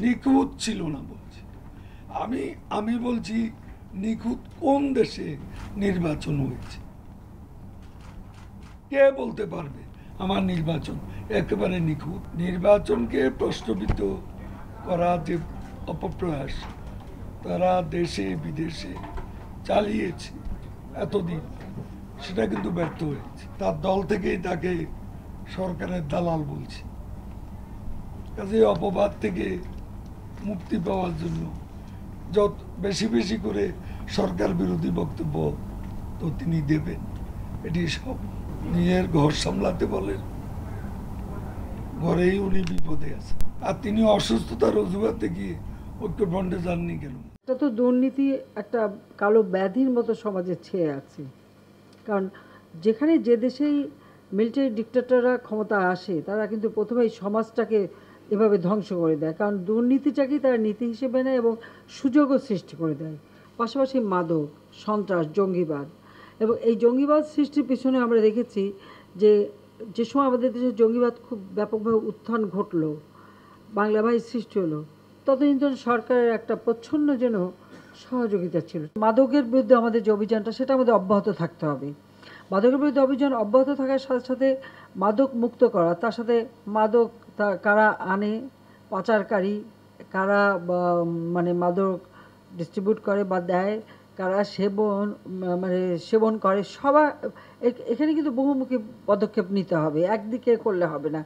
নিখুঁত ছিল না বলছি। আমি আমি বলছি, নিখুঁত কোন দেশে নির্বাচন হয়েছে? কে বলতে পারবে আমার নির্বাচন? একেবারে নিখুঁত। নির্বাচনকে প্রশ্নবিদ্ধ করা যে অপপ্রয়াস, তারা দেশে, বিদেশে চালিয়েছে এতদিন, সেটা কিন্তু ব্যর্থ হয়েছে। তার দল থেকেই তাকে সরকারের দালাল বলছে। কাজে অপবাদ থেকে মুক্তি পাওয়ার জন্য যত বেশি বেশি করে সরকার বিরোধী বক্তব্য তো তিনি দেবেন। এটি সব নিজের ঘর সামলাতে বলেন। ঘরেই উনি বিপদে আছেন আর তিনি অসুস্থতার অজুহাতে গিয়ে ঐক্যফ্রন্টে যাননি কেন? এটা তো দুর্নীতি একটা কালো ব্যাধির মতো সমাজে ছেয়ে আছে। কারণ যেখানে যে দেশেই মিলিটারি ডিক্টেটররা ক্ষমতা আসে, তারা কিন্তু প্রথমেই সমাজটাকে এভাবে ধ্বংস করে দেয়। কারণ দুর্নীতিটাকেই তারা নীতি হিসেবে নেয় এবং সুযোগও সৃষ্টি করে দেয়। পাশাপাশি মাদক, সন্ত্রাস, জঙ্গিবাদ এবং এই জঙ্গিবাদ সৃষ্টির পিছনে আমরা দেখেছি যে যে সময় আমাদের দেশে জঙ্গিবাদ খুব ব্যাপকভাবে উত্থান ঘটলো, বাংলা ভাই সৃষ্টি হলো, ততদিন যেন সরকারের একটা প্রচ্ছন্ন যেন সহযোগিতা ছিল। মাদকের বিরুদ্ধে আমাদের যে অভিযানটা, সেটা আমাদের অব্যাহত থাকতে হবে। মাদকের বিরুদ্ধে অভিযান অব্যাহত থাকার সাথে সাথে মাদক মুক্ত করা, তার সাথে মাদক তা কারা আনে, পাচারকারী কারা মানে মাদক ডিস্ট্রিবিউট করে বা দেয়, কারা সেবন মানে সেবন করে সবার এখানে কিন্তু বহুমুখী পদক্ষেপ নিতে হবে, একদিকে করলে হবে না।